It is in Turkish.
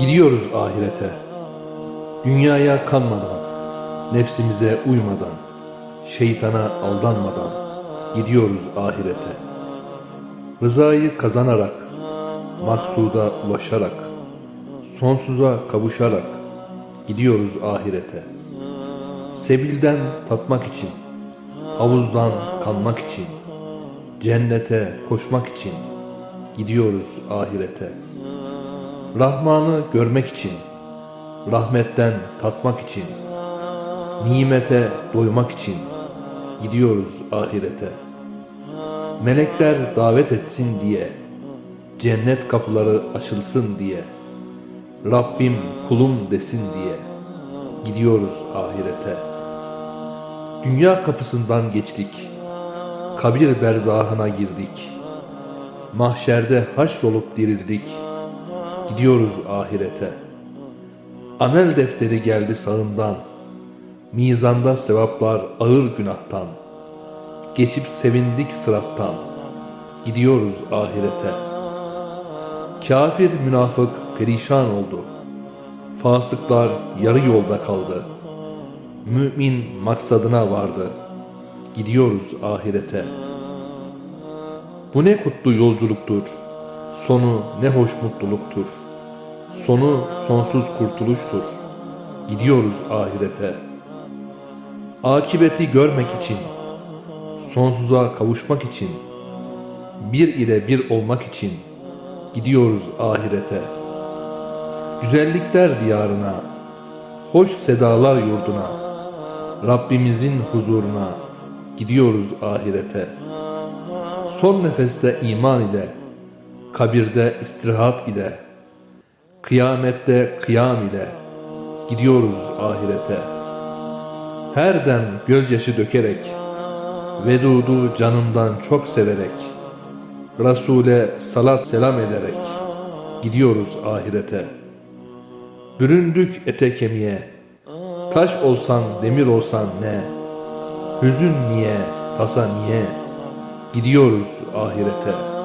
Gidiyoruz ahirete. Dünyaya kanmadan, nefsimize uymadan, şeytana aldanmadan gidiyoruz ahirete. Rızayı kazanarak, maksuda ulaşarak, sonsuza kavuşarak gidiyoruz ahirete. Sebilden tatmak için, havuzdan kanmak için, cennete koşmak için gidiyoruz ahirete. Rahman'ı görmek için, rahmetten tatmak için, nimete doymak için gidiyoruz ahirete. Melekler davet etsin diye, cennet kapıları açılsın diye, Rabbim kulum desin diye gidiyoruz ahirete. Dünya kapısından geçtik, kabir berzahına girdik, mahşerde haşrolup dirildik, gidiyoruz ahirete. Amel defteri geldi sağından, mizanda sevaplar ağır günahtan, geçip sevindik sırattan, gidiyoruz ahirete. Kafir münafık perişan oldu, fasıklar yarı yolda kaldı, mümin maksadına vardı, gidiyoruz ahirete. Bu ne kutlu yolculuktur, sonu ne hoş mutluluktur. Sonu sonsuz kurtuluştur. Gidiyoruz ahirete. Akibeti görmek için, sonsuza kavuşmak için, bir ile bir olmak için gidiyoruz ahirete. Güzellikler diyarına, hoş sedalar yurduna, Rabbimizin huzuruna gidiyoruz ahirete. Son nefeste iman ile, kabirde istirahat ile, kıyamette kıyam ile gidiyoruz ahirete. Her dem gözyaşı dökerek, vedudu canımdan çok severek, Resul'e salat selam ederek gidiyoruz ahirete. Büründük ete kemiğe, taş olsan demir olsan ne, hüzün niye, tasa niye, gidiyoruz ahirete.''